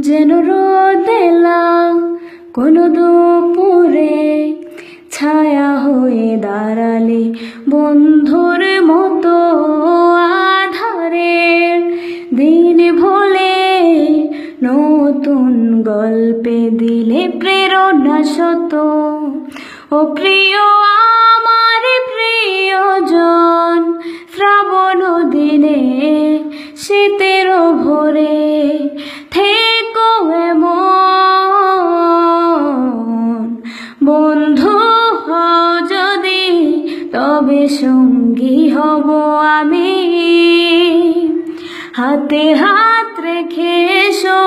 যেন রোদেলা কোনো দুপুরে ছায়া হয়ে দাঁড়ালে বন্ধুর মতো আধারের দিন ভোলে নতুন গল্পে দিলে প্রেরণা শত ও প্রিয় তবে সঙ্গী হব আমি। হাতে হাত রেখে এসো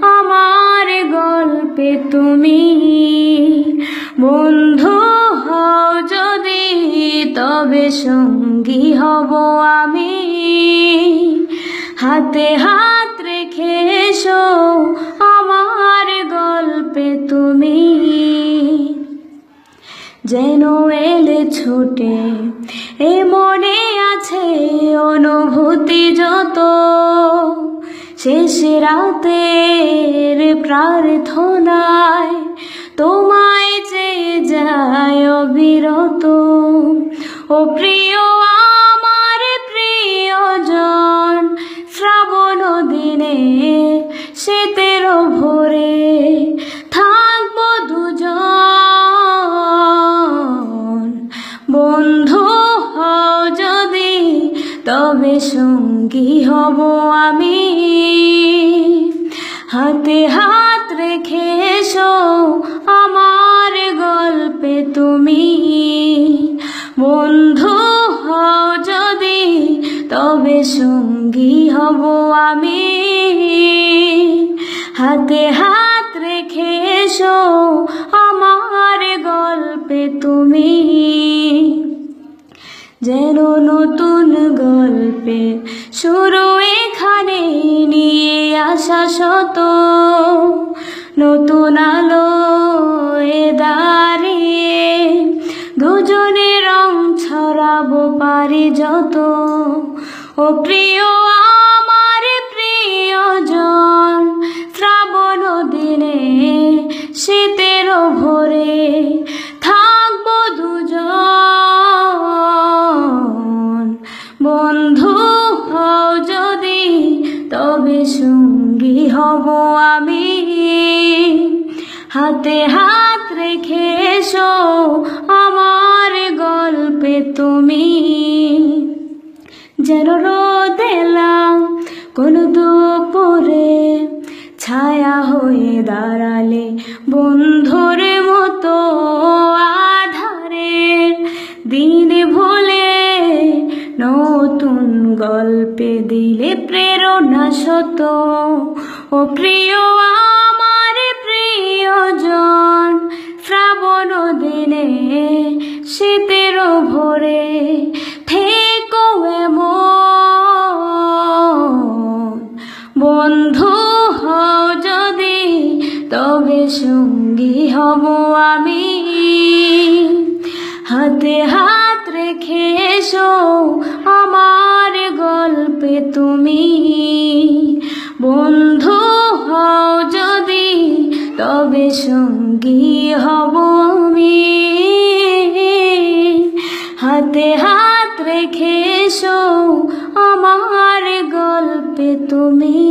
আমার গল্পে তুমি। বন্ধু হও যদি তবে সঙ্গী হব আমি। হাতে হাত রেখে এসো যেন এলে ছুটে। এ মনে আছে অনুভূতি যত। শেষ রাতের প্রার্থনায় তোমায় চেয়ে যায় অবিরত। ও প্রিয় বন্ধু হও যদি, তবে সঙ্গী হব আমি। হাতে হাত রেখে এসো আমার গল্পে তুমি। বন্ধু হও যদি, তবে সঙ্গী হব আমি। হাতে হাত রেখে এসো আমার গল্পে তুমি। যেন নতুন গল্পে শুরু এখানে নিয়ে আসা শত নতুন আলো দাঁড়িয়ে দুজনে রং ছড়াবো পারি যত ও প্রিয় হব আমি। হাতে হাত রেখে এসো আমার গল্পে তুমি। যেন রোদেলাম কোন দুপুরে ছায়া হয়ে দাঁড়ালে বন্ধুর মতো আধারের দিন ভুলে নতুন গল্পে দিলে প্রেরণা শত ও প্রিয়, আমার প্রিয়জন, শ্রাবণ দিনে, শীতের ভোরে থেকো বন্ধু হও যদি, তবে সঙ্গী হব আমি। হাতে হাত রেখে এসো আমার গল্পে তুমি। বন্ধু তবে সঙ্গী হব আমি। হাতে হাত রেখে আমার গল্পে তুমি।